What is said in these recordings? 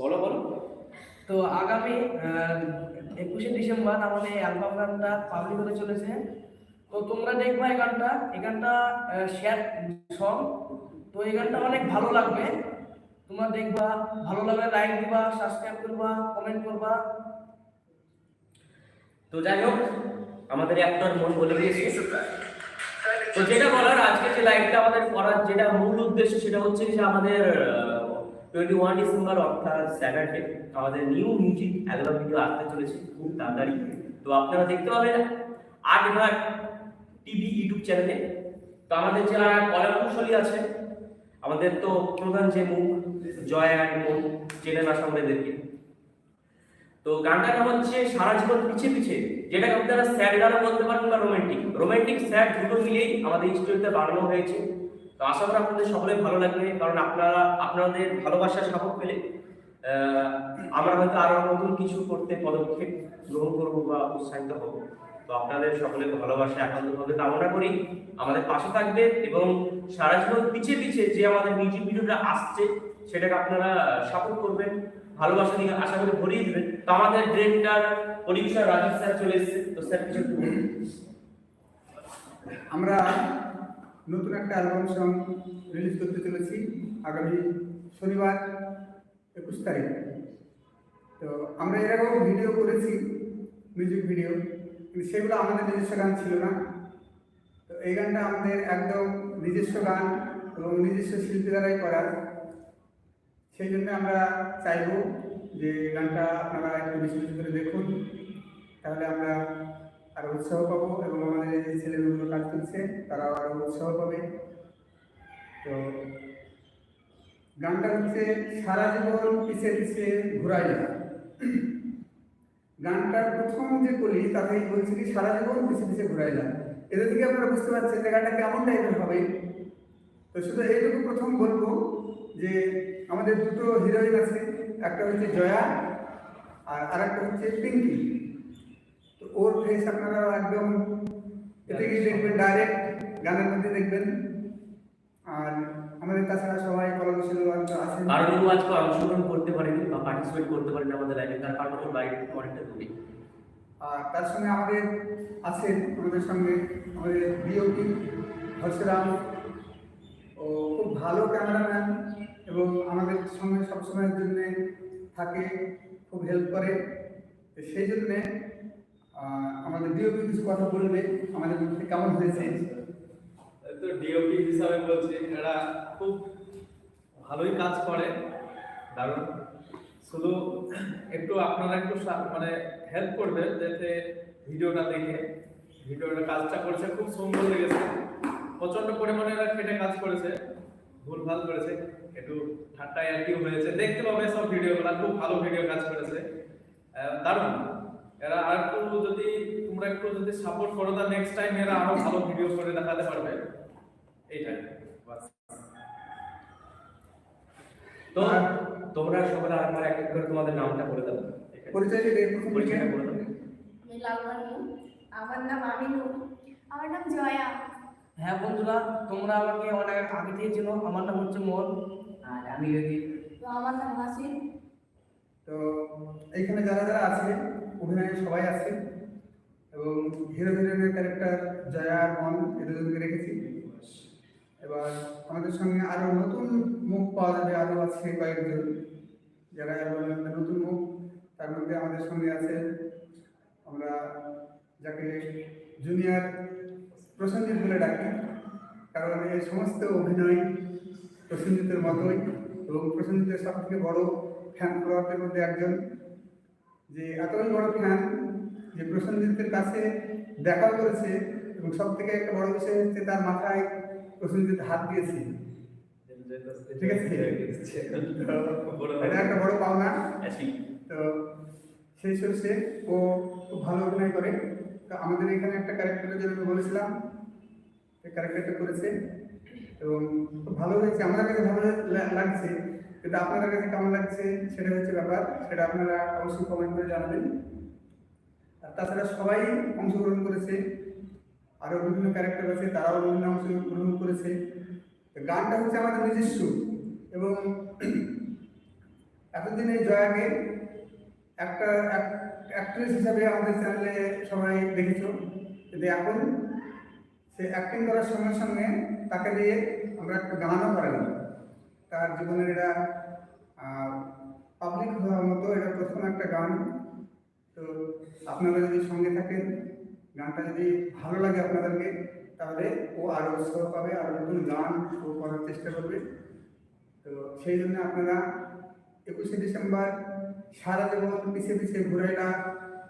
বলো বলো। তো আগামী একুশে ডিসেম্বর আমাদের অ্যালবাম গানটা পাবলিক হতে চলেছে। তো তোমরা দেখবা এই গানটা। এই গানটা শেয়ার সং তো এই গানটা অনেক ভালো লাগবে। তোমরা দেখবা ভালো লাগলে লাইক দিবা সাবস্ক্রাইব করবা কমেন্ট করবা। তো যাই হোক আমাদের একটার মন বলে দিয়েছে। তো যেটা বলার আজকে যে লাইভটা আমাদের করার যেটা মূল উদ্দেশ্য সেটা হচ্ছে যে আমাদের টোয়েন্টি ওয়ান ডিসেম্বর অর্থাৎ স্যাটারডে আমাদের নিউ মিউজিক অ্যালবাম ভিডিও আসতে চলেছে, খুব তাড়াতাড়ি। তো আপনারা দেখতে পাবেন আট ঘাট টিভি ইউটিউব চ্যানেলে। তো আমাদের যারা কলাকুশলী আছে আমাদের তো প্রধান যে মুখ, জয় অ্যান্ড মুখ চেনে না সামনেদেরকে তো গানটার নাম হচ্ছে সারা জীবন পিছে পিছে যেটাকে আপনারা স্যাড গানও বলতে পারেন বা রোমান্টিক রোমান্টিক স্যাড দুটো মিলেই আমাদের স্টোরিতে বানানো হয়েছে। তো আশা করি আপনাদের সকলে ভালো লাগবে, কারণ আপনারা, আপনাদের ভালোবাসার সাপোর্ট পেলে আমরা হয়তো আরও নতুন কিছু করতে পদক্ষেপ গ্রহণ করব বা উৎসাহিত হব। তো আপনাদের সকলের ভালোবাসা, একান্তভাবে কামনা করি। আমাদের পাশে থাকবে এবং সারা জীবন পিছে পিছে যে আমাদের মিউজিক ভিডিওটা আসছে, সেটাকে আপনারা সাপোর্ট করবেন, ভালোবাসা দিয়ে আশা করি ভরিয়ে দেবেন। তো আমাদের ডিরেক্টর পরিবেশন রাজীব স্যার চলে এসেছে। তো স্যার, কিছু আমরা নতুন একটা অ্যালবাম সং রিলিজ করতে চলেছি আগামী শনিবার, একুশ তারিখ। তো আমরা এরকম ভিডিও করেছি মিউজিক ভিডিও কিন্তু সেগুলো আমাদের নিজস্ব গান ছিল না। তো এই গানটা আমাদের একদম নিজস্ব গান এবং নিজস্ব শিল্পী দ্বারাই করা সেই জন্য আমরা চাইব যে গানটা আপনারা একটু বেশি বেশি করে দেখুন, তাহলে আমরা আরও উৎসাহ পাবো এবং আমাদের এই যে ছেলেমেয়েগুলো কাজ করছে তারাও আরও উৎসাহ পাবে তো গানটা হচ্ছে সারা জীবন পিছে পিছে ঘুরাইয়া গানটার প্রথম যে কলি তাতেই বলছি কি, সারা জীবন পিছে পিছে ঘুরাইলা এদের থেকে আপনারা বুঝতে পারছেন যে গানটা কেমন টাইপের হবে। তো শুধু এইটুকু প্রথম বলব যে আমাদের দুটো হিরোইন আছে, একটা হচ্ছে জয়া আর আরেকটা হচ্ছে পিঙ্কি। তো ওর ফেস আপনারা একদম এতে গিয়ে দেখবেন ডাইরেক্ট গানের মধ্যে দেখবেন। আর আমাদের তাছাড়া সবাই কলাকুশলী আছেন। কারণ ও আজকে অংশগ্রহণ করতে পারেনি বা পার্টিসিপেট করতে পারেনি আমাদের লাইভে তার কারণ ওর থেকে অনেকটা দূরে। আর তার সঙ্গে আমাদের আছেন আমাদের সঙ্গে আমাদের বিওপি হর্ষরাম ও খুব ভালো ক্যামেরাম্যান এবং আমাদের সঙ্গে সবসময়ের জন্য থাকে খুব হেল্প করে। সেই জন্যে আমাদের বিওপি কিছু কথা বলবে? আমাদের কেমন হয়েছে? তো ডিওপি হিসাবে বলছি, এরা খুব ভালোই কাজ করে। দারুণ শুধু একটু আপনারা একটু মানে হেল্প করবে, যাতে ভিডিওটা দেখে। ভিডিওটা কাজটা করেছে, খুব সুন্দর লেগেছে। প্রচণ্ড পরিমাণে এরা খেটে কাজ করেছে ভুল ভালো করেছে। একটু ঠাট্টা একটিও হয়েছে। দেখতে পাবে সব ভিডিওগুলো, খুব ভালো ভিডিও কাজ করেছে। দারুণ। এরা আর একটু যদি তোমরা একটু যদি সাপোর্ট করো তা নেক্সট টাইম এরা আরও ভালো ভিডিও করে দেখাতে পারবে। এইটাই। বাস। তো তোমরা সকলে আরেকবার এক এক করে তোমাদের নামটা বলে দাও। পরিচয় দিলে প্রথম পরিচয়টা বলে দাও। আমি আমার নাম আমিনু। আমার নাম জয়া। হ্যাঁ বন্ধুরা তোমরা আমাকে অনেক আগে থেকে চেনো। আমার নাম হচ্ছে মোহন। আর আমি যদি তো আমার নাম হাসিন। তো এইখানে যারা যারা আছে অভিনয় সবাই আছে এবং হিরো হিরোইনের ক্যারেক্টার জয়া আর মন, এদের দুজনকে রেখেছি। এবার আমাদের সঙ্গে আরও নতুন মুখ পাওয়া যাবে, আরও আছে কয়েকজন। যারা নতুন মুখ, তার মধ্যে আমাদের সঙ্গে আছে আমরা যাকে জুনিয়র প্রসেনজিৎ বলে ডাকি। কারণ এই সমস্ত অভিনয় প্রসেনজিতের মতোই এবং প্রসেনজিতের সব থেকে বড় ফ্যান ফলোয়ারদের মধ্যে একজন। এতই বড় ফ্যান যে প্রসেনজিতের কাছে দেখা করেছে এবং সব থেকে একটা বড় বিষয় হচ্ছে তার মাথায় প্রসেনজিৎ হাত দিয়েছে। ঠিক আছে? এটা একটা বড় পাওনা। তো সেই সূত্রে ও খুব ভালো অভিনয় করে। তো আমাদের এখানে একটা ক্যারেক্টারের জন্য আমি বলেছিলাম ক্যারেক্টারটা করেছে এবং খুব ভালো হয়েছে। আমাদের কাছে ভালো লাগছে। কিন্তু আপনাদের কাছে কেমন লাগছে? সেটা হচ্ছে ব্যাপার। সেটা আপনারা অবশ্যই কমেন্ট করে জানাবেন। আর তাছাড়া সবাই অংশগ্রহণ করেছে। আরও বিভিন্ন ক্যারেক্টার আছে, তারাও বিভিন্ন অংশগ্রহণ করেছে। গানটা হচ্ছে আমাদের নিজস্ব এবং এতদিন জয়াকে একটা অ্যাক্ট্রেস হিসাবে আমাদের চ্যানেলে সবাই দেখেছ। কিন্তু এখন সে অ্যাক্টিং করার সঙ্গে সঙ্গে তাকে দিয়ে আমরা একটা গানও করালাম। তার জীবনের এটা পাবলিক হওয়ার মতো এটা প্রথম একটা গান। তো আপনারা যদি সঙ্গে থাকেন, গানটা যদি ভালো লাগে আপনাদেরকে, তাহলে ও আরও উৎসাহ পাবে আরও নতুন গান ও করার চেষ্টা করবে। তো সেই জন্য আপনারা একুশে ডিসেম্বর সারা জীবন পিছিয়ে পিছিয়ে ঘুরাইলা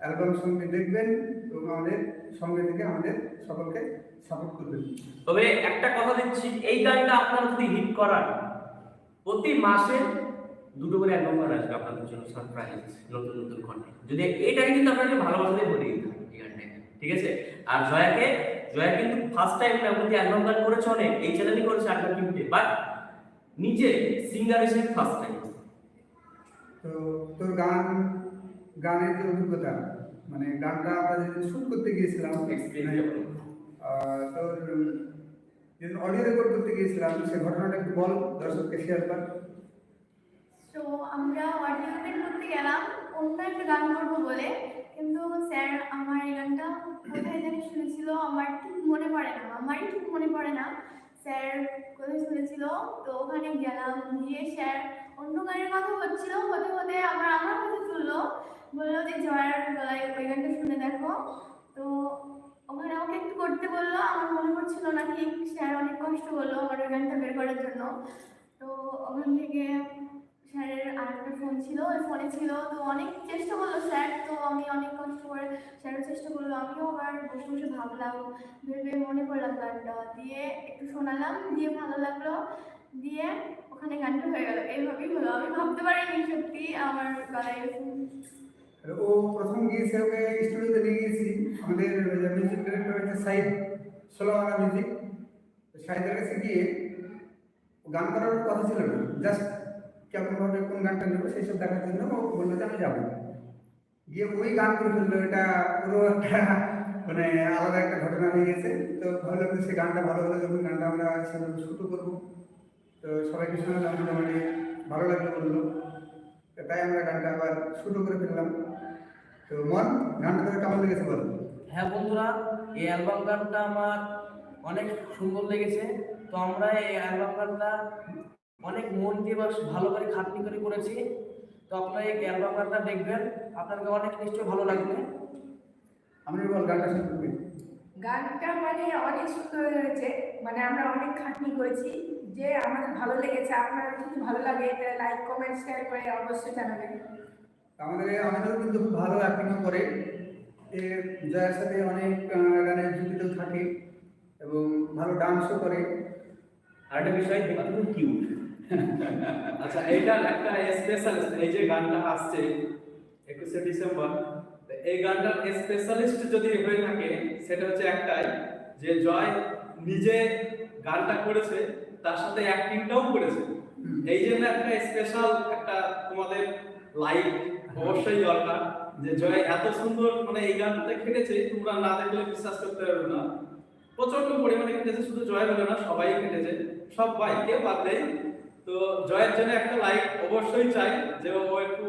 অ্যালবাম সঙ্গে দেখবেন এবং আমাদের সঙ্গে থেকে আমাদের সকলকে সাপোর্ট করবেন। তবে একটা কথা দিচ্ছি, এই গানটা আপনারা যদি হিট করান, প্রতি মাসে দুটো করে অ্যালবাম গান আসবে আপনাদের জন্য সারপ্রাইজ নতুন নতুন কন্টেন্ট যদি এটাকে কিন্তু আপনাকে ভালোবাসাতে ভরে দিতে ঠিক আছে? আর জয়াকে জয়া কিন্তু ফার্স্ট টাইম না বলতে অ্যালবাম গান করেছে অনেক এই চ্যানেলই করেছে আটটা টিভিতে বাট নিজে সিঙ্গার হিসেবে ফার্স্ট টাইম তো তোর গান গানের যে অভিজ্ঞতা মানে গানটা আমরা যেদিন শুট করতে গিয়েছিলাম আহ, তোর যেদিন অডিও রেকর্ড করতে গিয়েছিলাম সে ঘটনাটা একটু বল দর্শককে শেয়ার কর। তো আমরা অডিও রেকর্ড করতে গেলাম। অন্য একটা গান করব বলে। কিন্তু স্যার, আমার এই গানটা কোথায় জানি শুনেছিল, আমার ঠিক মনে পড়ে না। আমারই ঠিক মনে পড়ে না। স্যার কোথায় শুনেছিল? তো ওখানে গেলাম। গিয়ে স্যার অন্য গানের কথা হচ্ছিল হতে হতে আবার আমার কথা তুললো। বলল যে, জয়ার গলায় ওই গানটা শুনে দেখো। তো ওখানে আমাকে একটু করতে বলল। আমার মনে পড়ছিল না ঠিক। স্যার অনেক কষ্ট করল আমার ওই গানটা বের করার জন্য। তো ওখান থেকে স্যারের আরেকটা ফোন ছিল, ওই ফোনে ছিল। তো অনেক চেষ্টা করল স্যার, তো আমি অনেক কষ্ট করে স্যারও চেষ্টা করল। আমিও আবার বসে বসে ভাবলাম, ভেবে মনে করলাম গানটা। দিয়ে একটু শোনালাম, দিয়ে ভালো লাগল। দিয়ে ওখানে গানটা হয়ে গেল। এইভাবেই হলো। আমি ভাবতে পারিনি সত্যি আমার গলায় ও প্রথম গিয়েছে, ওকে স্টুডিওতে নিয়ে গিয়েছি। আমাদের মিউজিক ডিরেক্টর হচ্ছে সাইদ সোলোমানা মিউজিক সাইদের কাছে গিয়ে গান করার কথা ছিল না। জাস্ট কেমনভাবে কোন গানটা নেব সব দেখার জন্য ও বলল যে আমি যাব। গিয়ে ওই গান করে ফেলল, এটা পুরো একটা মানে আলাদা একটা ঘটনা হয়ে গেছে। তো ভাবলাম যে সেই গানটা ভালো হলো, যখন গানটা আমরা সেভাবে শুরু করব, তো সবাইকে শোনালাম মোটামুটি ভালো লাগল বলল। তাই আমরা গানটা আবার শুরু করে ফেললাম। তো মন, গানটা কেমন লেগেছে বল? হ্যাঁ বন্ধুরা, এই অ্যালবাম গানটা আমার অনেক সুন্দর লেগেছে। তো আমরা এই অ্যালবাম গানটা অনেক মন দিয়ে বা ভালো করে খাটনি করে করেছি। তো আপনারা এই অ্যালবাম গানটা দেখবেন আপনাকে অনেক নিশ্চয়ই ভালো লাগবে। আমি বল গানটা করবি গানটা মানে অনেক সুন্দর হয়েছে মানে আমরা অনেক খাটনি করেছি। যে আমাদের ভালো লেগেছে আপনার যদি ভালো লাগে এটা লাইক কমেন্ট শেয়ার করে অবশ্যই জানাবেন। আমাদের আমাদেরও কিন্তু খুব ভালো অ্যাক্টিংও করে। জয়ের সাথে অনেক গানে জুটিত থাকে এবং ভালো ডান্সও করে। আরেকটা বিষয় দেখতে খুব কিউট আচ্ছা এইটার একটা স্পেশালিস্ট এই যে গানটা আসছে একুশে ডিসেম্বর এই গানটার স্পেশালিস্ট যদি হয়ে থাকে, সেটা হচ্ছে একটাই, যে জয় নিজে গানটা করেছে, তার সাথে অ্যাক্টিংটাও করেছে। এই জন্য একটা স্পেশাল একটা তোমাদের লাইক অবশ্যই দরকার, যে জয় এত সুন্দর মানে এই গানটাতে খেটেছে তোমরা না দেখলে বিশ্বাস করতে পারবে না। প্রচণ্ড পরিমাণে খেটেছে শুধু জয় হলো না, সবাই খেটেছে সবাই কেউ বাদ দেয় তো জয়ের জন্য একটা লাইক অবশ্যই চাই যে ও একটু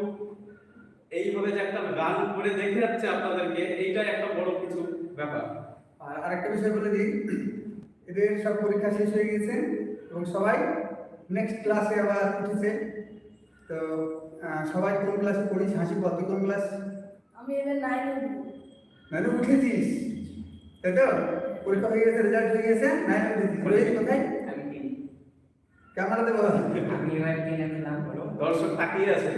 এইভাবে যে একটা গান করে দেখে যাচ্ছে আপনাদেরকে এইটাই একটা বড় কিছু ব্যাপার। আর আরেকটা বিষয় বলে দিই এদের সব পরীক্ষা শেষ হয়ে গেছে এবং সবাই নেক্সট ক্লাসে আবার উঠেছে। তো সবাই কোন ক্লাসে পড়িস? হাসি কত কোন ক্লাস আমি এবার নাইন নাইনে উঠেছিস? তাই তো? পরীক্ষা হয়ে গেছে রেজাল্ট হয়ে গেছে নাইনে উঠেছিস। রোহিত কোথায় ক্যামেরাতে বল। দর্শক তাকিয়ে আছে।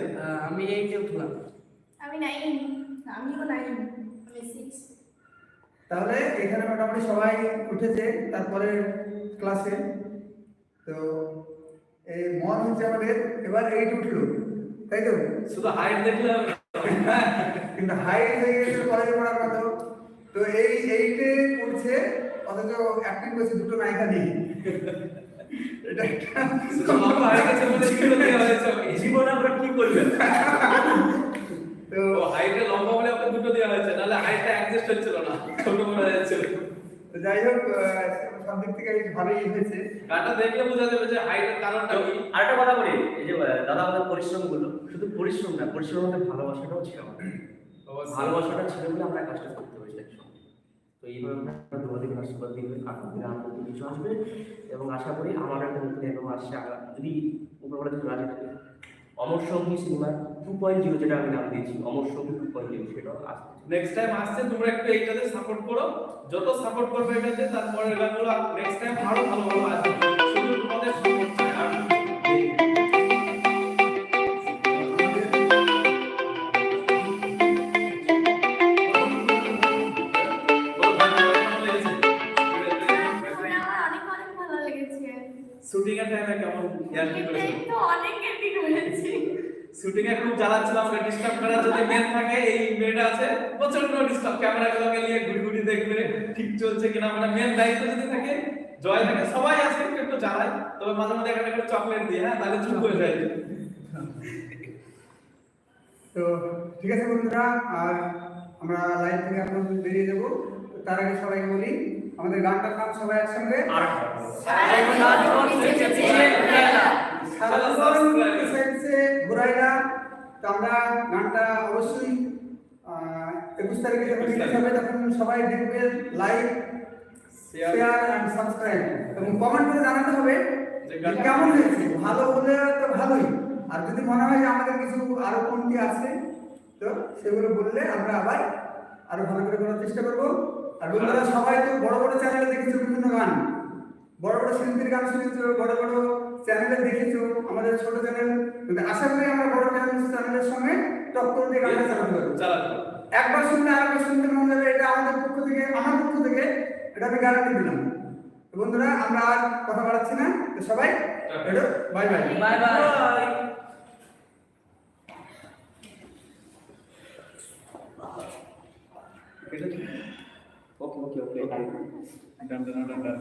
আমি এইটে উঠলাম। আমি নাইন আমিও নাইন আমি সিক্স তাহলে এখানে মোটামুটি সবাই উঠেছে তারপরে ক্লাসে তো এই মন হচ্ছে আমাদের এবার এইট উঠল। তাই তো? শুধু হাইট দেখলাম কিন্তু হাইট হয়ে গেছে কলেজে পড়ার মতো। তো এই এইটে পড়ছে অথচ অ্যাক্টিং করছে দুটো নায়িকা নেই এটা একটা শুধু লম্বা গেছে বলে দুটো দেওয়া হয়েছে ওকে। জীবনে আমরা কি করবেন তো তো হাইটে লম্বা বলে ওকে দুটো দেওয়া হয়েছে নাহলে হাইটটা অ্যাডজাস্ট হচ্ছিল না ছোট বড় যাচ্ছিল। যাই হোক সব দিক থেকে ভালোই হয়েছে। দেখলে বোঝা যাবে যে হাইটের কারণটা কি। আরেকটা কথা বলি এই যে দাদা আমাদের পরিশ্রমগুলো শুধু পরিশ্রম না পরিশ্রমের মধ্যে ভালোবাসাটাও ছিল ভালোবাসাটা ছিল বলে আমরা কাজটা করতে তো আশীর্বাদ আপনাদের কিছু আসবে। এবং আশা করি আমার একটা নতুন আসছে যদি উপরবেলা যদি রাজি থাকে অমর সঙ্গী সিনেমার টু পয়েন্ট জিরো যেটা আমি নাম দিয়েছি, অমর সঙ্গী টু পয়েন্ট জিরো সেটাও আসছে নেক্সট টাইম আসছে, তোমরা একটু এইটাতে সাপোর্ট করো। যত সাপোর্ট করবে এটাতে, তারপরে নেক্সট টাইম আরও ভালো ভালো আসবে। শুধু তোমাদের শুটিং এর টাইমে কেমন ইয়ার কি করেছ? তো অনেক শুটিং এ খুব ডিস্টার্ব করার মেন থাকে এই মেয়েটা আছে প্রচণ্ড ডিস্টার্ব ক্যামেরা গুলোকে নিয়ে ঘুরি ঘুরি দেখবে ঠিক চলছে কিনা মানে মেন দায়িত্ব যদি থাকে জয় থাকে সবাই আছে একটু জ্বালায়। তবে মাঝে মাঝে একটা একটা চকলেট দিয়ে হ্যাঁ তাহলে চুপ হয়ে যায়। তো ঠিক আছে বন্ধুরা আর আমরা লাইভ থেকে এখন বেরিয়ে যাব। তার আগে সবাইকে বলি আমাদের গানটার নাম সবাই একসঙ্গে। ঘুরাইলা তো আমরা গানটা অবশ্যই একুশ তারিখে যখন রিলিজ হবে তখন সবাই দেখবে লাইক শেয়ার এন্ড সাবস্ক্রাইব এবং কমেন্ট করে জানাতে হবে কেমন হয়েছে। ভালো হলে তো ভালোই। আর যদি মনে হয় যে আমাদের কিছু আরও কমতি আছে, তো সেগুলো বললে আমরা আবার আরও ভালো করে করার চেষ্টা করব। বন্ধুরা সবাই তো বড় বড় চ্যানেলে দেখেছ বিভিন্ন গান। বড় বড় শিল্পীর গান শুনেছো বড় বড় চ্যানেলে দেখেছ আমাদের ছোট চ্যানেল কিন্তু আশা করি আমরা বড় চ্যানেল চ্যানেলের সঙ্গে টক্কর দিয়ে গানটা চালাতে পারব। একবার শুনলে আরেকবার শুনতে মন যাবে এটা আমাদের পক্ষ থেকে আমার পক্ষ থেকে এটা আমি গ্যারান্টি দিলাম। বন্ধুরা আমরা আর কথা বাড়াচ্ছি না। সবাই bye bye bye bye okay okay okay done done done done